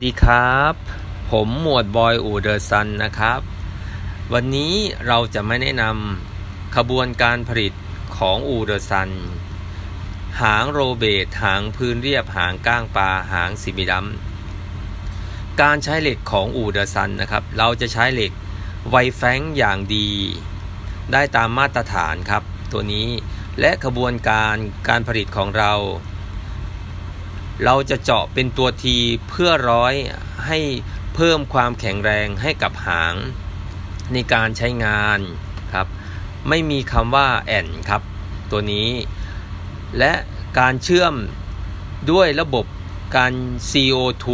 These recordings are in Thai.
สวัสดีครับ ผมหมวดบอยอูเดอร์ซันนะครับ วันนี้เราจะไม่แนะนำขบวนการผลิตของอูเดอร์ซัน หางโรเบตหางพื้นเรียบหางก้างปลาหางซิมิดัม การใช้เหล็กของอูเดอร์ซันนะครับ เราจะใช้เหล็กไวแฟงอย่างดี ได้ตามมาตรฐานครับตัวนี้และขบวนการการผลิตของเรา เราจะเจาะเป็นตัวทีเพื่อร้อยให้เพิ่มความแข็งแรงให้กับหางในการใช้งานครับ ไม่มีคำว่าแอนครับ ตัวนี้ และการเชื่อมด้วยระบบการ CO2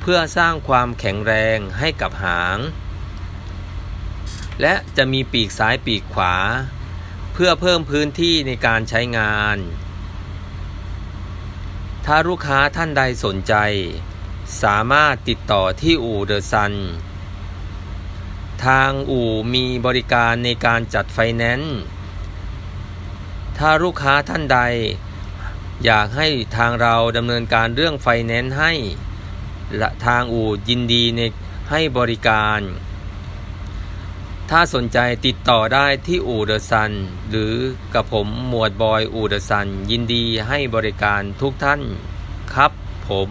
เพื่อสร้างความแข็งแรงให้กับหาง และจะมีปีกซ้ายปีกขวา เพื่อเพิ่มพื้นที่ในการใช้งาน ถ้าลูกค้าท่านใดสนใจ สามารถติดต่อที่อู่เดอะซัน ทางอู่มีบริการในการจัดไฟแนนซ์ ถ้าลูกค้าท่านใด อยากให้ทางเราดำเนินการเรื่องไฟแนนซ์ให้ ทางอู่ยินดีในให้บริการ ถ้าสนใจติดต่อได้ที่อู่เดอะซัน หรือกับผมหมวดบอยอู่เดอะซัน ยินดีให้บริการทุกท่านครับผม